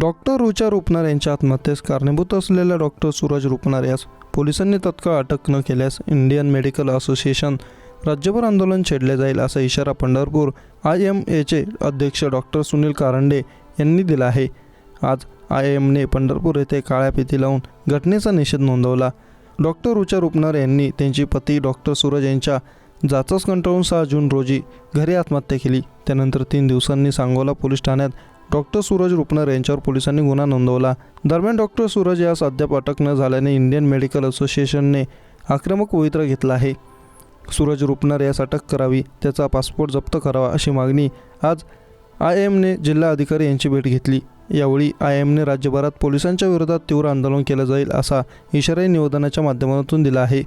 Doctor Rucha रुपनार यांच्या आत्महत्येस कारणीभूत असलेल्या डॉक्टर सूरज रुपनार यास पोलिसांनी तत्काळ अटक न केल्यास इंडियन मेडिकल असोसिएशन राज्यभर आंदोलन छेडले जाईल असा इशारा पंढरपूर आय एम एचे अध्यक्ष डॉक्टर सुनील कारंडे यांनी दिला आहे. आज आय एमने पंढरपूर येथे काळ्या फिती लावून घटनेचा निषेध नोंदवला. डॉक्टर रुचा रुपनार यांनी त्यांची पती डॉक्टर सूरज यांच्या जाचस कंटाळून सहा जून रोजी घरी आत्महत्या केली. त्यानंतर तीन दिवसांनी सांगोला पोलीस ठाण्यात डॉक्टर सूरज रुपनर यांच्यावर पोलिसांनी गुन्हा नोंदवला. दरम्यान डॉक्टर सूरज यास अद्याप अटक न झाल्याने इंडियन मेडिकल असोसिएशनने आक्रमक पवित्र घेतला आहे. सूरज रुपनर यास अटक करावी त्याचा पासपोर्ट जप्त करावा अशी मागणी आज आय एमने जिल्हा अधिकारी यांची भेट घेतली. यावेळी आय एमने राज्यभरात पोलिसांच्या विरोधात तीव्र आंदोलन केलं जाईल असा इशाराही निवेदनाच्या माध्यमातून दिला आहे.